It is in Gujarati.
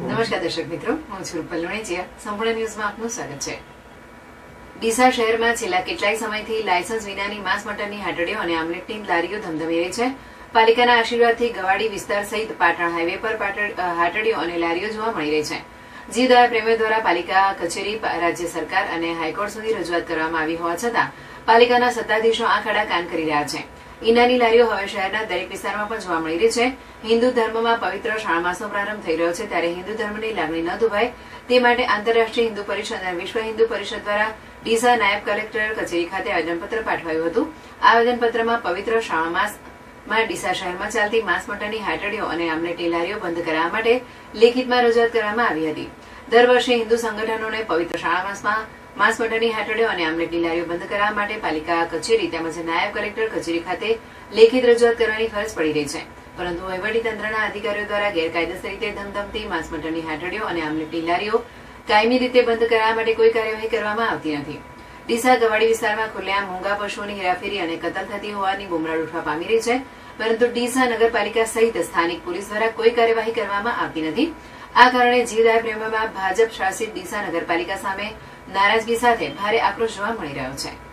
નમસ્કાર દર્શક મિત્રો, હું છું રૂપલ લોણેજીયા. સંપૂર્ણ ન્યૂઝમાં આપનું સ્વાગત છે. ડીસા શહેરમાં છેલ્લા કેટલાય સમયથી લાયસન્સ વિનાની માંસ મટનની હાટડીઓ અને આમલેટની લારીઓ ધમધમી રહી છે. પાલિકાના આશીર્વાદથી ગવાડી વિસ્તાર સહિત પાટણ હાઈવે પર હાટડીઓ અને લારીઓ જોવા મળી રહી છે. જીવદયા પ્રેમીઓ દ્વારા પાલિકા, કચેરી રાજ્ય સરકાર અને હાઈકોર્ટ સુધી રજૂઆત કરવામાં આવી હોવા છતાં પાલિકાના સત્તાધીશો આ ખડા કાન કરી રહ્યા છે. ઈંડાની લારીઓ હવે શહેરના દરેક વિસ્તારમાં પણ જોવા મળી રહી છે. હિન્દુ ધર્મમાં પવિત્ર શ્રાવણ માસનો પ્રારંભ થઈ રહ્યો છે ત્યારે હિન્દુ ધર્મની લાગણી ન દુભાય. તે માટે આંતરરાષ્ટ્રીય હિન્દુ પરિષદ અને વિશ્વ હિન્દુ પરિષદ દ્વારા ડીસા નાયબ કલેક્ટર કચેરી ખાતે આવેદનપત્ર પાઠવાયું હતું. આ આવેદનપત્રમાં પવિત્ર શ્રાવણ માસમાં ડીસા શહેરમાં ચાલતી માંસ મટનની હાટડીઓ અને આમલેટની લારીઓ બંધ કરાવવા માટે લેખિતમાં રજૂઆત કરવામાં આવી હતી. દર વર્ષે હિન્દુ સંગઠનોને પવિત્ર શ્રાવણ માસમાં માંસ મટનની હાટડીઓ અને આમલેટની લારીઓ બંધ કરાવવા માટે પાલિકા, કચેરી તેમજ નાયબ કલેક્ટર કચેરી ખાતે લેખિત રજૂઆત કરવાની ફરજ પડી રહી છે. પરંતુ વહીવટીતંત્રના અધિકારીઓ દ્વારા ગેરકાયદેસર રીતે ધમધમતી માંસ મટનની હાટડીઓ અને આમલેટની લારીઓ કાયમી રીતે બંધ કરાવવા માટે કોઈ કાર્યવાહી કરવામાં આવતી નથી. ડીસા ગવાડી વિસ્તારમાં ખુલ્લેઆમ મૂંગા પશુઓની હેરાફેરી અને કતલ થતી હોવાની બુમરાળ ઉઠવા પામી રહી છે. પરંતુ ડીસા નગરપાલિકા સહિત સ્થાનિક પોલીસ દ્વારા કોઈ કાર્યવાહી કરવામાં આવતી નથી. આ કારણે જીવદાય પ્રેમમાં ભાજપ શાસિત ડીસા નગરપાલિકા સામે નારાજગી સાથે ભારે આક્રોશ જોવા મળી રહ્યો છે.